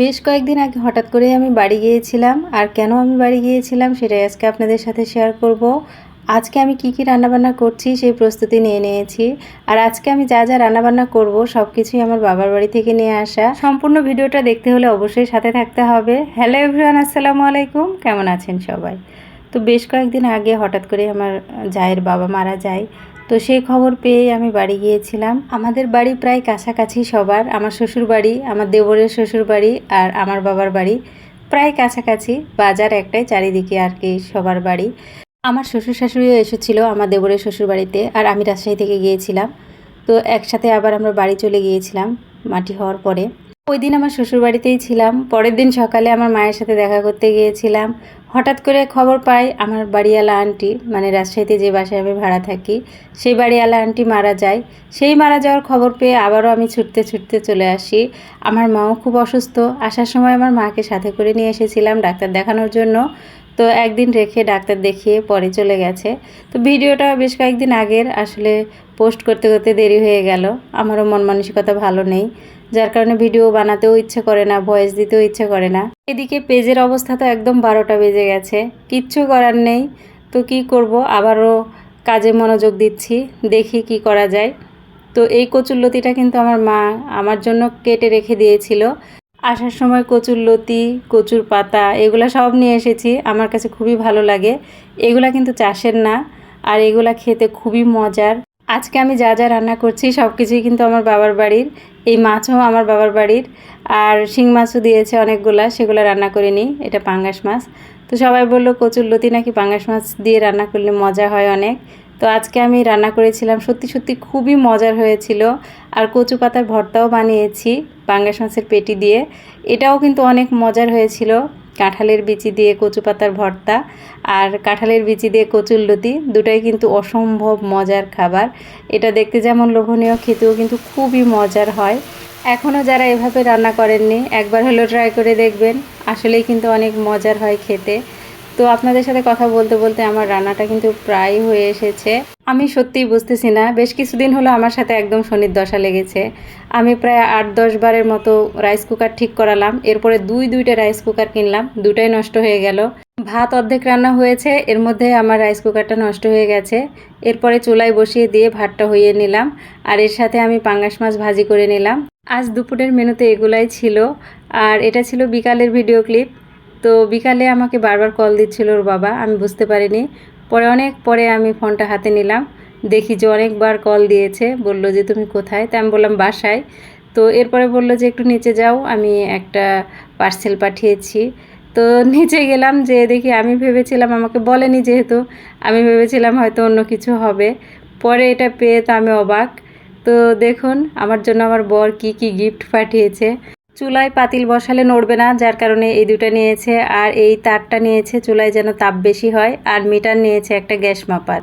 বেশ কয়েকদিন আগে হঠাৎ করেই আমি বাড়ি গিয়েছিলাম। আর কেন আমি বাড়ি গিয়েছিলাম সেটাই আজকে আপনাদের সাথে শেয়ার করব। আজকে আমি কি কি রান্নাবান্না করছি সেই প্রস্তুতি নিয়ে নিয়েছি। আর আজকে আমি যা যা রান্নাবান্না করব সব কিছুই আমার বাবার বাড়ি থেকে নিয়ে আসা। সম্পূর্ণ ভিডিওটা দেখতে হলে অবশ্যই সাথে থাকতে হবে। হ্যালো এভরিওয়ান আসসালামু আলাইকুম। কেমন আছেন সবাই? তো বেশ কয়েকদিন আগে হঠাৎ করে আমার জায়ের বাবা মারা যায়। তো সেই খবর পেয়ে আমি বাড়ি গিয়েছিলাম। আমাদের বাড়ি প্রায় কাছাকাছি সবার। আমার শ্বশুর বাড়ি, আমার দেবরের শ্বশুর বাড়ি আর আমার বাবার বাড়ি প্রায় কাছাকাছি। বাজার একটাই চারিদিকে আর কি সবার বাড়ি। আমার শ্বশুর শাশুড়িও এসেছিল আমার দেবরের শ্বশুর বাড়িতে আর আমি রাজশাহী থেকে গিয়েছিলাম। তো একসাথে আবার আমরা বাড়ি চলে গিয়েছিলাম মাটি হওয়ার পরে। ওই দিন আমার শ্বশুরবাড়িতেই ছিলাম। পরের দিন সকালে আমার মায়ের সাথে দেখা করতে গিয়েছিলাম। হঠাৎ করে খবর পাই আমার বাড়িওয়ালা আন্টি মানে রাজশাহীতে যে বাসায় আমি ভাড়া থাকি, সেই বাড়িওয়ালা আন্টি মারা যায়। সেই মারা যাওয়ার খবর পেয়ে আবারও আমি ছুটতে ছুটতে চলে আসি। আমার মাও খুব অসুস্থ। আসার সময় আমার মাকে সাথে করে নিয়ে এসেছিলাম ডাক্তার দেখানোর জন্য। তো একদিন রেখে ডাক্তার দেখিয়ে পরে চলে গেছে। তো ভিডিওটা বেশ কয়েকদিন আগের, আসলে পোস্ট করতে করতে দেরি হয়ে গেল। আমারও মন মানসিকতা ভালো নেই। যার কারণে ভিডিও বানাতেও ইচ্ছে করে না, ভয়েস দিতেও ইচ্ছে করে না। এদিকে পেজের অবস্থা তো একদম বারোটা বেজে গেছে। কিচ্ছু করার নেই। তো কি করব? আবারও কাজে মনোযোগ দিচ্ছি। দেখি কি করা যায়। তো এই কচুরলতিটা কিন্তু আমার মা আমার জন্য কেটে রেখে দিয়েছিল। আসার সময় কচুর লতি, কচুর পাতা, এগুলো সব নিয়ে এসেছি। আমার কাছে খুবই ভালো লাগে। এগুলা কিন্তু চাষের না, আর এগুলা খেতে খুবই মজার। আজকে আমি যা যা রান্না করছি সব কিছুই কিন্তু আমার বাবার বাড়ির। এই মাছও আমার বাবার বাড়ির। আর শিং মাছও দিয়েছে অনেকগুলা, সেগুলো রান্না করে নিই। এটা পাঙ্গাস মাছ। তো সবাই বলল, কচুর লতি নাকি পাঙ্গাস মাছ দিয়ে রান্না করলে মজা হয় অনেক। তো আজকে আমি রান্না করেছিলাম। সত্যি সত্যি খুবই মজার হয়েছিল। আর কচু পাতার ভর্তাও বানিয়েছি পাঙ্গাস মাছের পেটি দিয়ে। এটাও কিন্তু অনেক মজার হয়েছিল। কাঁঠালের বিচি দিয়ে কচু পাতার ভর্তা আর কাঁঠালের বিচি দিয়ে কচুর লতি, দুটাই কিন্তু অসম্ভব মজার খাবার। এটা দেখতে যেমন লোভনীয়, খেতেও কিন্তু খুবই মজার হয়। এখনও যারা এভাবে রান্না করেননি, একবার হলেও ট্রাই করে দেখবেন। আসলেই কিন্তু অনেক মজার হয় খেতে। তো আপনাদের সাথে কথা বলতে বলতে আমার রান্নাটা কিন্তু প্রায় হয়ে এসেছে। আমি সত্যিই বুঝতেছি না, বেশ কিছুদিন হলো আমার সাথে একদম শনির দশা লেগেছে। আমি প্রায় আট দশ বারের মতো রাইস কুকার ঠিক করালাম, এরপরে দুই দুইটা রাইস কুকার কিনলাম, দুটাই নষ্ট হয়ে গেল। ভাত অর্ধেক রান্না হয়েছে, এর মধ্যে আমার রাইস কুকারটা নষ্ট হয়ে গেছে। এরপরে চুলায় বসিয়ে দিয়ে ভাতটা হইয়ে নিলাম, আর এর সাথে আমি পাঙ্গাস মাছ ভাজি করে নিলাম। আজ দুপুরের মেনুতে এগুলাই ছিল, আর এটা ছিল বিকালের ভিডিও ক্লিপ তো বিকালে আমাকে বারবার কল দিচ্ছিল ওর বাবা, আমি বুঝতে পারিনি। পরে অনেক পরে আমি ফোনটা হাতে নিলাম, দেখি যে অনেকবার কল দিয়েছে, বলল যে তুমি কোথায়? তা আমি বললাম বাসায়। তো এরপরে বলল যে একটু নিচে যাও, আমি একটা পার্সেল পাঠিয়েছি। তো নিচে গেলাম যে দেখি আমি ভেবেছিলাম আমাকে বলেনি যেহেতু, আমি ভেবেছিলাম হয়তো অন্য কিছু হবে। পরে এটা পেয়ে তো আমি অবাক। তো দেখুন, আমার জন্য আমার বর কি কি গিফট পাঠিয়েছে। চুলায় পাতিল বসালে নড়বে না, যার কারণে এই দুটা নিয়েছে আর এই তারটা নিয়েছে, চুলায় যেন তাপ বেশি হয়, আর মিটার নিয়েছে একটা গ্যাস মাপার।